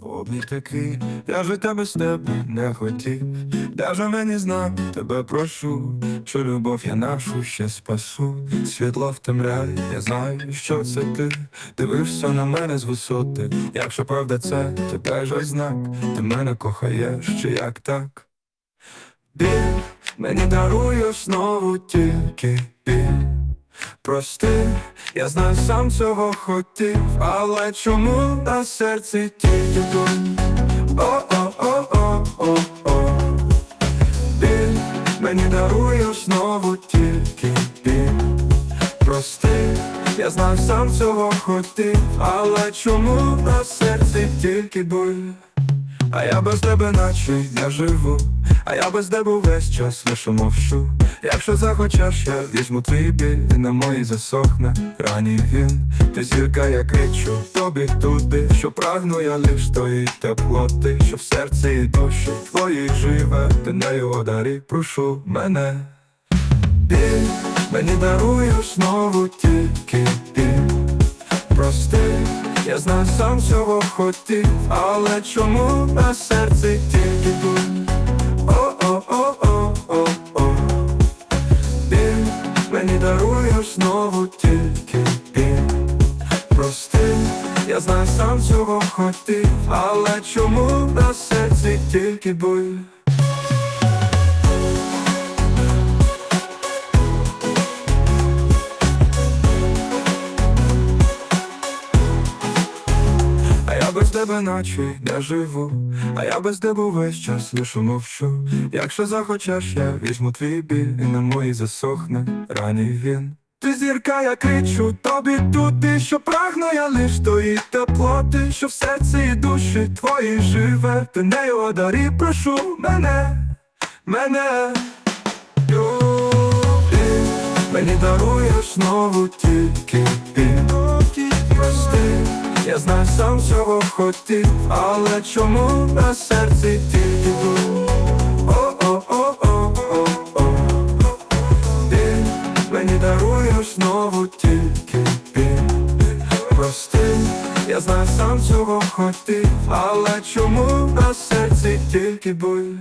Обмір такий, я життя без тебе не хотів, даже мені знав, тебе прошу, що любов я нашу ще спасу. Світло в темряві, я знаю, що це ти. Дивишся на мене з висоти. Якщо правда це, то дай же знак, ти мене кохаєш, чи як так? Біль мені даруєш знову тільки біль. Прости, я знаю, сам цього хотів, але чому на серці тільки тут? О-о-о-о-о-о Біль мені даруєш знову тільки біль. Прости, я знаю, сам цього хотів, але чому на серці тільки боль? А я без тебе наче я живу, а я без тебе весь час лише мовчу. Якщо захочеш, я візьму твій біль, на моїй засохне рані він. Ти зірка, я кричу тобі туди, що прагну я лиш тої теплоти, що в серці і душі твоїй живе, ти нею одарі, прошу мене. Біль мені даруєш знову тільки біль. Прости, я знаю, сам цього хотів, але чому на серці тільки боль? О-о-о-о-о-о Біль мені даруєш знову тільки біль. Прости, я знаю, сам цього хотів, але чому на серці тільки боль? Без тебе наче не живу, а я без тебе весь час лише мовчу. Якщо захочеш, я візьму твій біль, і на моїй засохне раній він. Ти зірка, я кричу тобі туди, що прагну я лиш тої теплоти, що в серці і душі твої живе, ти нею одарі, прошу мене, мене. Люби, мені даруєш знову тільки біль. Я знаю, сам цього хотів, але чому на серці тільки боль? О-о-о-о-о-о Біль мені даруєш знову тільки біль. Прости, я знаю, сам цього хотів, але чому на серці тільки боль?